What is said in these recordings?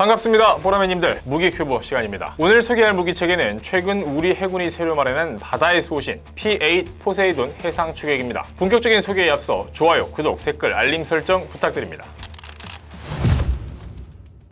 반갑습니다 보라매님들. 무기큐브 시간입니다. 오늘 소개할 무기체계는 최근 우리 해군이 새로 마련한 바다의 수호신 P8 포세이돈 해상 추격입니다. 본격적인 소개에 앞서 좋아요, 구독, 댓글, 알림 설정 부탁드립니다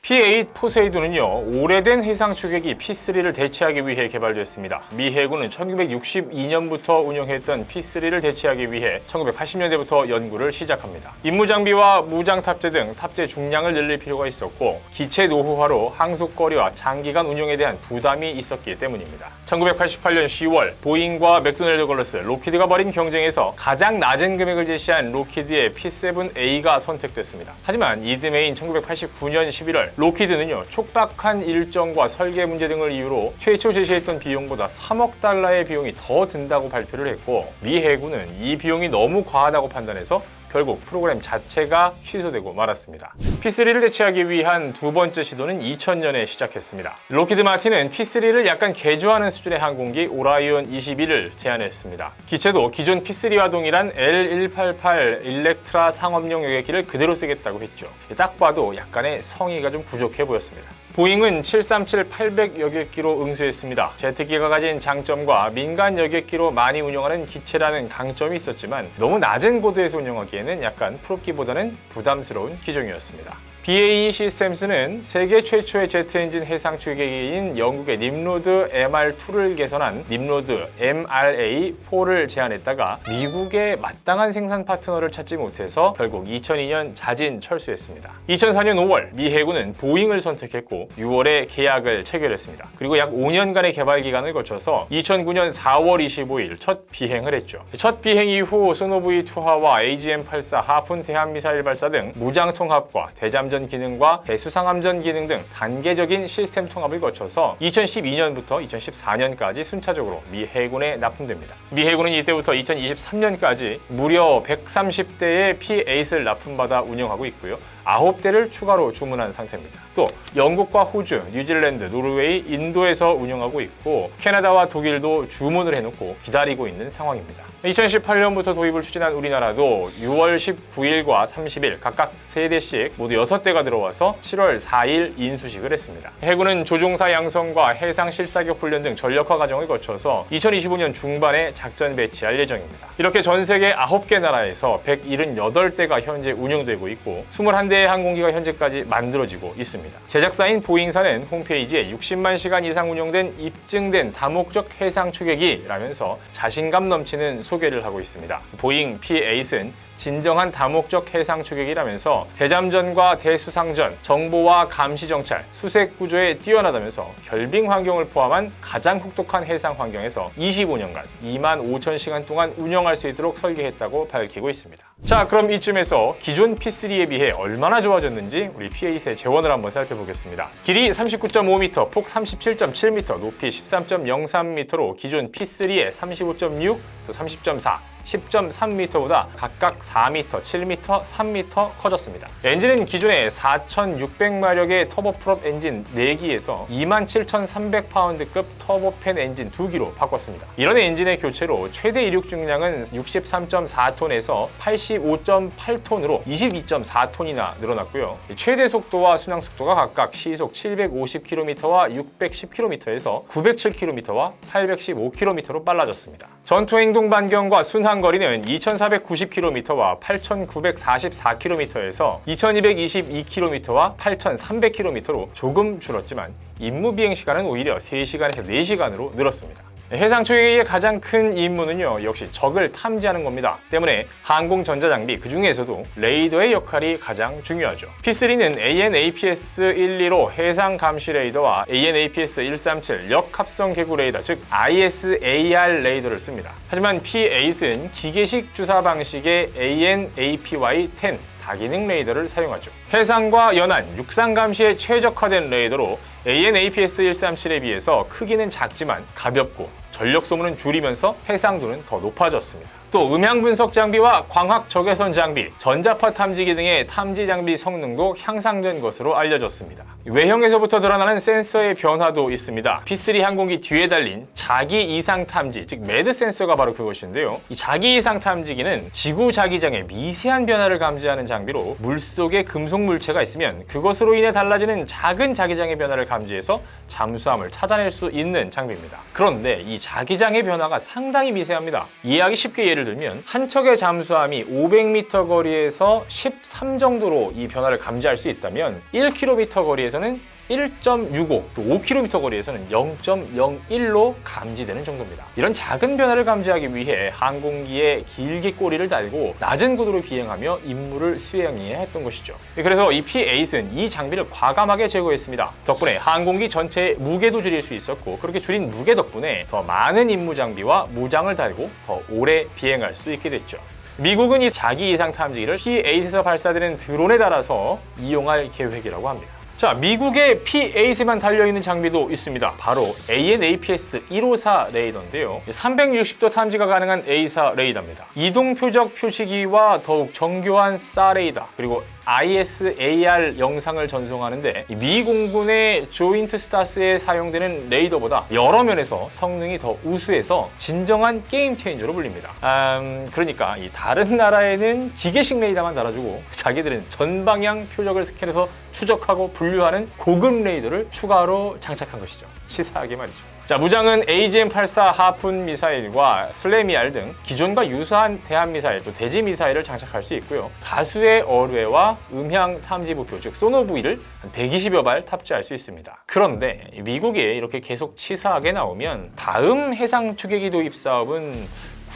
P8 포세이돈은요 오래된 해상 추격기 P3를 대체하기 위해 개발됐습니다. 미 해군은 1962년부터 운영했던 P3를 대체하기 위해 1980년대부터 연구를 시작합니다. 임무 장비와 무장 탑재 등 탑재 중량을 늘릴 필요가 있었고 기체 노후화로 항속거리와 장기간 운용에 대한 부담이 있었기 때문입니다. 1988년 10월 보잉과 맥도날드 걸러스, 로키드가 벌인 경쟁에서 가장 낮은 금액을 제시한 로키드의 P7A가 선택됐습니다. 하지만 이듬해인 1989년 11월 로키드는요 촉박한 일정과 설계 문제 등을 이유로 최초 제시했던 비용보다 3억 달러의 비용이 더 든다고 발표를 했고 미 해군은 이 비용이 너무 과하다고 판단해서 결국 프로그램 자체가 취소되고 말았습니다. P3를 대체하기 위한 두 번째 시도는 2000년에 시작했습니다. 로키드 마틴은 P3를 약간 개조하는 수준의 항공기 오라이온 21을 제안했습니다. 기체도 기존 P3와 동일한 L188 일렉트라 상업용 여객기를 그대로 쓰겠다고 했죠. 딱 봐도 약간의 성의가 좀 부족해 보였습니다. 보잉은 737-800 여객기로 응수했습니다. 제트기가 가진 장점과 민간 여객기로 많이 운영하는 기체라는 강점이 있었지만 너무 낮은 고도에서 운영하기에는 약간 프로기보다는 부담스러운 기종이었습니다. BAE 시스템스는 세계 최초의 제트 엔진 해상 추격기인 영국의 님로드 MR2를 개선한 님로드 MRA4를 제안했다가 미국의 마땅한 생산 파트너를 찾지 못해서 결국 2002년 자진 철수했습니다. 2004년 5월 미 해군은 보잉을 선택했고 6월에 계약을 체결했습니다. 그리고 약 5년간의 개발 기간을 거쳐서 2009년 4월 25일 첫 비행을 했죠. 첫 비행 이후 소노브이 투하와 AGM-84 하푼 대한미사일 발사 등 무장 통합과 대잠전 기능과 대수상함전 기능 등 단계적인 시스템 통합을 거쳐서 2012년부터 2014년까지 순차적으로 미 해군에 납품됩니다. 미 해군은 이때부터 2023년까지 무려 130대의 P8을 납품받아 운영하고 있고요. 9대를 추가로 주문한 상태입니다. 또 영국과 호주, 뉴질랜드, 노르웨이, 인도에서 운영하고 있고 캐나다와 독일도 주문을 해놓고 기다리고 있는 상황입니다. 2018년부터 도입을 추진한 우리나라도 6월 19일과 30일 각각 3대씩 모두 6대가 들어와서 7월 4일 인수식을 했습니다. 해군은 조종사 양성과 해상 실사격 훈련 등 전력화 과정을 거쳐서 2025년 중반에 작전 배치할 예정입니다. 이렇게 전 세계 9개 나라에서 178대가 현재 운영되고 있고 21대의 항공기가 현재까지 만들어지고 있습니다. 제작사인 보잉사는 홈페이지에 60만 시간 이상 운영된 입증된 다목적 해상 추격이라면서 자신감 넘치는 소개를 하고 있습니다. 보잉 P8은 진정한 다목적 해상 추격이라면서 대잠전과 대수상전, 정보와 감시 정찰, 수색 구조에 뛰어나다면서 결빙 환경을 포함한 가장 혹독한 해상 환경에서 25년간 2만 5천 시간 동안 운영할 수 있도록 설계했다고 밝히고 있습니다. 자, 그럼 이쯤에서 기존 P3에 비해 얼마나 좋아졌는지 우리 P8의 재원을 한번 살펴보겠습니다. 길이 39.5m, 폭 37.7m, 높이 13.03m로 기존 P3의 35.6, 또 30.4, 10.3m보다 각각 4m, 7m, 3m 커졌습니다. 엔진은 기존의 4,600마력의 터보프롭 엔진 4기에서 27,300파운드급 터보팬 엔진 2기로 바꿨습니다. 이런 엔진의 교체로 최대 이륙 중량은 63.4톤에서 85.8톤으로 22.4톤이나 늘어났고요. 최대 속도와 순항 속도가 각각 시속 750km와 610km에서 907km와 815km로 빨라졌습니다. 전투 행동 반경과 순항 거리는 2,490km와 8,944km에서 2,222km와 8,300km로 조금 줄었지만 임무 비행 시간은 오히려 3시간에서 4시간으로 늘었습니다. 해상 추격의 가장 큰 임무는요 역시 적을 탐지하는 겁니다. 때문에 항공 전자 장비 그 중에서도 레이더의 역할이 가장 중요하죠. P3는 AN/APS-12로 해상 감시 레이더와 AN/APS-137 역합성 개구 레이더 즉 ISAR 레이더를 씁니다. 하지만 P8은 기계식 주사 방식의 AN/APY-10 다기능 레이더를 사용하죠. 해상과 연안, 육상 감시에 최적화된 레이더로 AN/APS-137에 비해서 크기는 작지만 가볍고 전력 소모는 줄이면서 해상도는 더 높아졌습니다. 또 음향 분석 장비와 광학 적외선 장비, 전자파 탐지기 등의 탐지 장비 성능도 향상된 것으로 알려졌습니다. 외형에서부터 드러나는 센서의 변화도 있습니다. P3 항공기 뒤에 달린 자기 이상 탐지, 즉 매드 센서가 바로 그것인데요. 이 자기 이상 탐지기는 지구 자기장의 미세한 변화를 감지하는 장비로 물속에 금속 물체가 있으면 그것으로 인해 달라지는 작은 자기장의 변화를 감지해서 잠수함을 찾아낼 수 있는 장비입니다. 그런데 이 자기장의 변화가 상당히 미세합니다. 이해하기 쉽게 예를 들면 한 척의 잠수함이 500m 거리에서 13 정도로 이 변화를 감지할 수 있다면 1km 거리에서 는 1.65, 또 5km 거리에서는 0.01로 감지되는 정도입니다. 이런 작은 변화를 감지하기 위해 항공기에 길게 꼬리를 달고 낮은 고도로 비행하며 임무를 수행해야 했던 것이죠. 그래서 이 P-8은 이 장비를 과감하게 제거했습니다. 덕분에 항공기 전체의 무게도 줄일 수 있었고 그렇게 줄인 무게 덕분에 더 많은 임무 장비와 무장을 달고 더 오래 비행할 수 있게 됐죠. 미국은 이 자기 이상 탐지기를 P-8에서 발사되는 드론에 달아서 이용할 계획이라고 합니다. 자, 미국의 P-8에만 달려있는 장비도 있습니다. 바로 AN/APS 154 레이더인데요. 360도 탐지가 가능한 A사 레이더입니다. 이동 표적 표시기와 더욱 정교한 사 레이더, 그리고 ISAR 영상을 전송하는데 이미 공군의 조인트 스타스에 사용되는 레이더보다 여러 면에서 성능이 더 우수해서 진정한 게임 체인저로 불립니다. 음, 그러니까 이 다른 나라에는 기계식 레이더만 달아주고 자기들은 전방향 표적을 스캔해서 추적하고 분류하는 고급 레이더를 추가로 장착한 것이죠. 치사하게 말이죠. 자, 무장은 AGM-84 하푼 미사일과 슬래미알 등 기존과 유사한 대한 미사일 또 대지 미사일을 장착할 수 있고요. 다수의 어뢰와 음향 탐지 목표 즉 소노부이를 한 120여 발 탑재할 수 있습니다. 그런데 미국이 이렇게 계속 치사하게 나오면 다음 해상 추계기 도입 사업은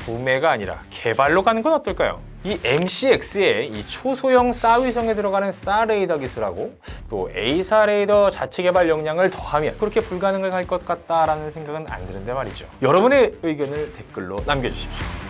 구매가 아니라 개발로 가는 건 어떨까요? 이 MCX의 이 초소형 사위성에 들어가는 사 레이더 기술하고 또 A사 레이더 자체 개발 역량을 더하면 그렇게 불가능할 것 같다라는 생각은 안 드는데 말이죠. 여러분의 의견을 댓글로 남겨주십시오.